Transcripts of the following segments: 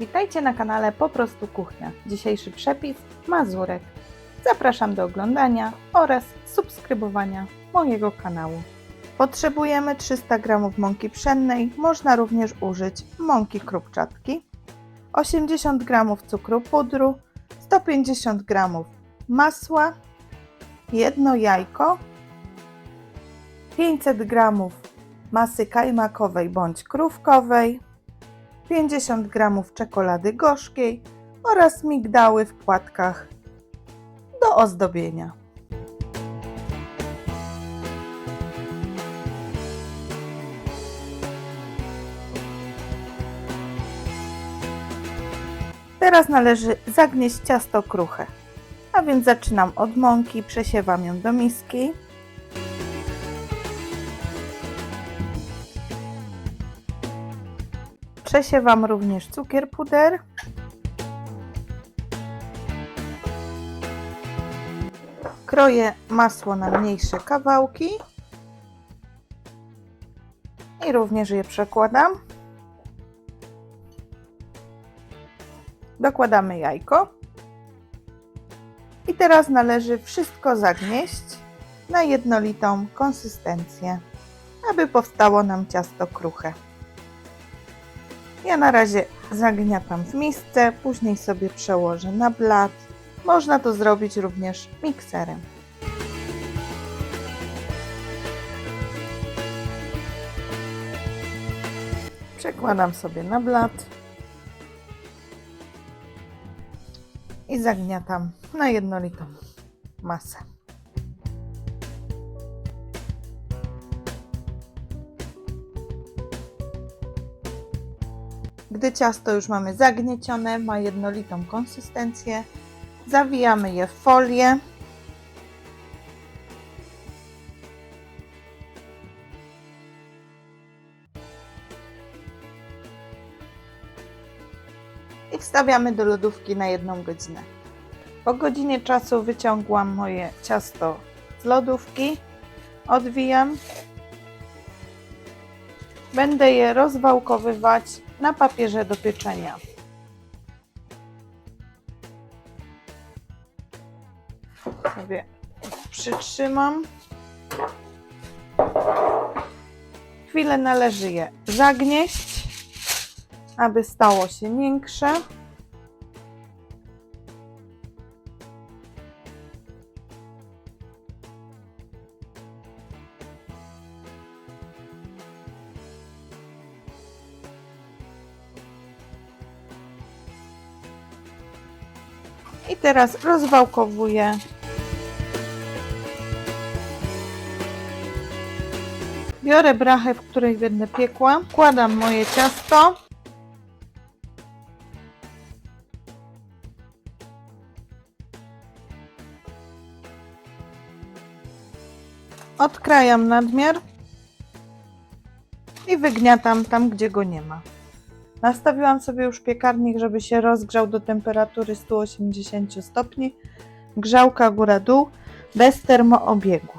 Witajcie na kanale Po prostu Kuchnia. Dzisiejszy przepis mazurek. Zapraszam do oglądania oraz subskrybowania mojego kanału. Potrzebujemy 300 g mąki pszennej, można również użyć mąki krupczatki, 80 g cukru pudru, 150 g masła, jedno jajko, 500 g masy kajmakowej bądź krówkowej, 50 g czekolady gorzkiej oraz migdały w płatkach do ozdobienia. Teraz należy zagnieść ciasto kruche. A więc zaczynam od mąki, przesiewam ją do miski. Przesiewam również cukier puder. Kroję masło na mniejsze kawałki. I również je przekładam. Dokładamy jajko. I teraz należy wszystko zagnieść na jednolitą konsystencję, aby powstało nam ciasto kruche. Ja na razie zagniatam w misce, później sobie przełożę na blat. Można to zrobić również mikserem. Przekładam sobie na blat i zagniatam na jednolitą masę. Gdy ciasto już mamy zagniecione, ma jednolitą konsystencję, zawijamy je w folię. I wstawiamy do lodówki na jedną godzinę. Po godzinie czasu wyciągłam moje ciasto z lodówki, odwijam. Będę je rozwałkowywać na papierze do pieczenia. Sobie przytrzymam. Chwilę należy je zagnieść, aby stało się miększe. I teraz rozwałkowuję. Biorę brachę, w której będę piekła. Wkładam moje ciasto. Odkrajam nadmiar i wygniatam tam, gdzie go nie ma. Nastawiłam sobie już piekarnik, żeby się rozgrzał do temperatury 180 stopni. Grzałka góra-dół, bez termoobiegu.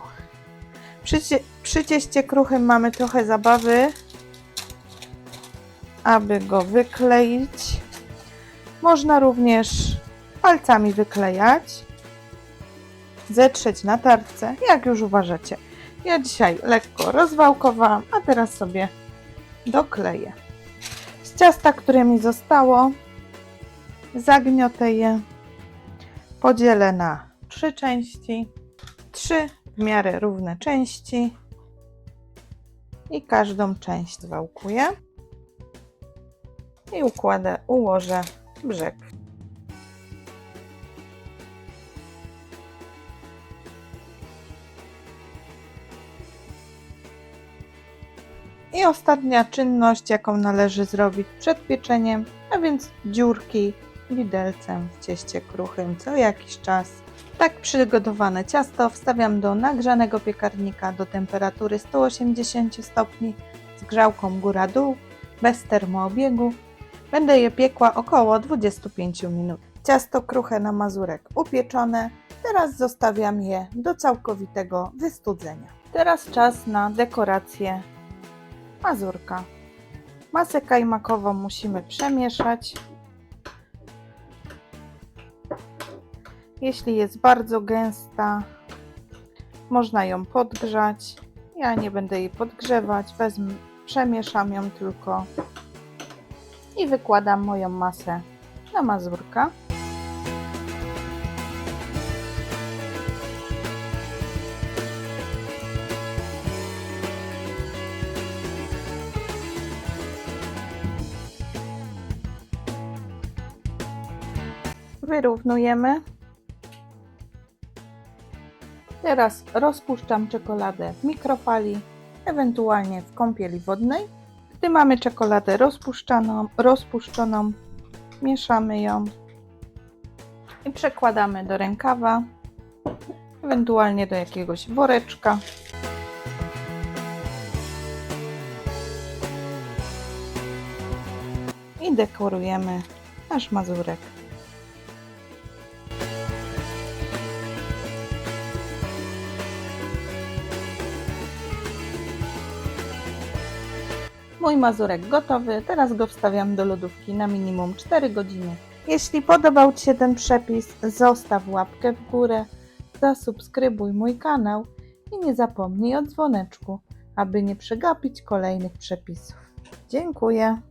Przy, przy cieście kruchym mamy trochę zabawy, aby go wykleić. Można również palcami wyklejać, zetrzeć na tarce, jak już uważacie. Ja dzisiaj lekko rozwałkowałam, a teraz sobie dokleję. Ciasta, które mi zostało, zagniotę je, podzielę na trzy części, trzy w miarę równe części i każdą część zwałkuję i układę, ułożę brzeg. I ostatnia czynność, jaką należy zrobić przed pieczeniem, a więc dziurki widelcem w cieście kruchym co jakiś czas. Tak przygotowane ciasto wstawiam do nagrzanego piekarnika do temperatury 180 stopni z grzałką góra-dół, bez termoobiegu. Będę je piekła około 25 minut. Ciasto kruche na mazurek upieczone. Teraz zostawiam je do całkowitego wystudzenia. Teraz czas na dekorację mazurka. Masę kajmakową musimy przemieszać. Jeśli jest bardzo gęsta, można ją podgrzać. Ja nie będę jej podgrzewać, wezmę, przemieszam ją tylko i wykładam moją masę na mazurka. Wyrównujemy. Teraz rozpuszczam czekoladę w mikrofali, ewentualnie w kąpieli wodnej. Gdy mamy czekoladę rozpuszczaną, rozpuszczoną, mieszamy ją i przekładamy do rękawa, ewentualnie do jakiegoś woreczka. I dekorujemy nasz mazurek. Mój mazurek gotowy, teraz go wstawiam do lodówki na minimum 4 godziny. Jeśli podobał Ci się ten przepis, zostaw łapkę w górę, zasubskrybuj mój kanał i nie zapomnij o dzwoneczku, aby nie przegapić kolejnych przepisów. Dziękuję.